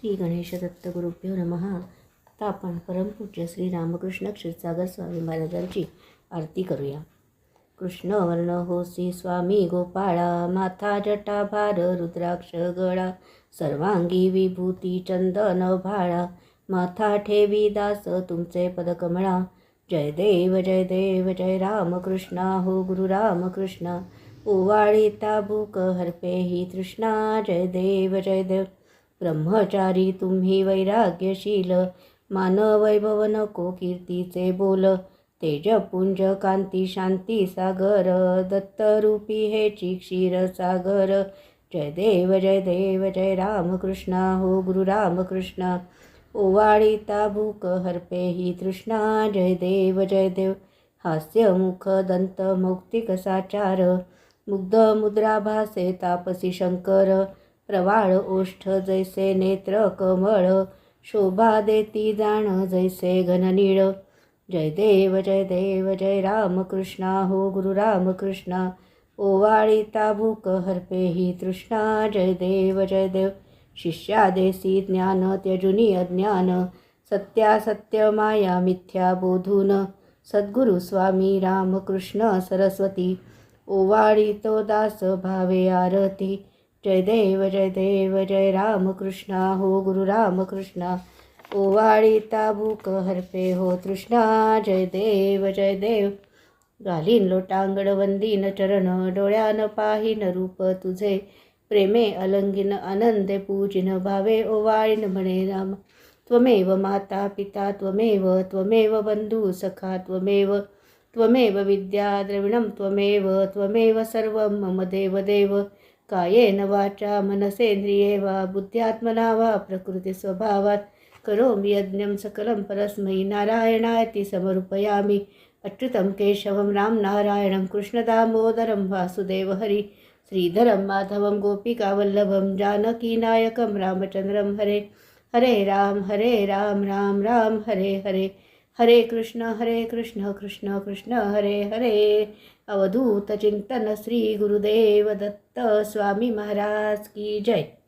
श्री गणेश दत्त गुरुभ्यो नमः. आता आपण परमपूज्य श्री रामकृष्ण क्षीरसागर स्वामी महाराजांची आरती करूया. कृष्ण वर्ण होसी स्वामी गोपाळा माथा जटा भार रुद्राक्ष गळा सर्वांगी विभूती चंदन भाळा माथा ठेवी दास तुमचे पदकमळा. जय देव जय देव जय रामकृष्णा हो गुरु रामकृष्णा. ओवाळी ताबुक हरपे ही तृष्णा. जय देव जय देव. ब्रह्मचारी तुम्ही वैराग्यशील. मानव वैभव नको कीर्तीचे बोल. तेजपुंज कांती शांती सागर. दत्तरूपी हे क्षीर सागर. जय देव जय देव जय रामकृष्ण. हो गुरु रामकृष्ण. ओवाळी ताबुक हरपे ही तृष्णा. जय देव जय देव. हास्य मुख दंत मौक्तिक साचार. मुग्ध मुद्रा भासे तापसी शंकर. प्रवाळ ओष्ठ जैसे नेत्र कमळ शोभा देती जाण जैसे घननीळ जय देव जय देव जय रामकृष्ण हो गुरु रामकृष्ण ओवाळी भूक हरपे ही तृष्णा. जय देव जय देव. शिष्यादेसी ज्ञान त्यजुनी अज्ञान. सत्यासत्य माया मिथ्या बोधून. सद्गुरु स्वामी रामकृष्ण सरस्वती. ओवाळीतो दास भावे आरती. जय देव जय देव जय रामकृष्णा हो गुरु रामकृष्ण. ओवाळी भूक हरपे हो तृष्णा जय देव जय देव. घालीन लोटांगड वंदीन चरण डोळ्यान पाहिन रूप तुझे. प्रेमे अलंगिन आनंदे पूजिन भावे ओवाळीन म्हणे राम. त्वमेव माता पिता त्वमेव त्वमेव बंधू सखा त्वमेव त्वमेव विद्या द्रविणं त्वमेव त्वमेव सर्वं मम देव देव कायेन वाचा मनसेंद्रिये वा बुद्ध्यात्मना वा प्रकृतिस्वभावात्। करोमि यज्ञं सकलं परस्मै नारायणायति समर्पयामि। अच्युतं केशवं रामनारायणं कृष्णदामोदरं वासुदेवहरि श्रीधरं माधवं गोपिकावल्लभं जानकीनायकं रामचन्द्रं हरे। हरे राम हरे राम राम राम हरे हरे। हरे कृष्ण हरे कृष्ण कृष्ण कृष्ण हरे हरे. अवधूत चिंतन श्री गुरुदेव दत्त स्वामी महाराज की जय.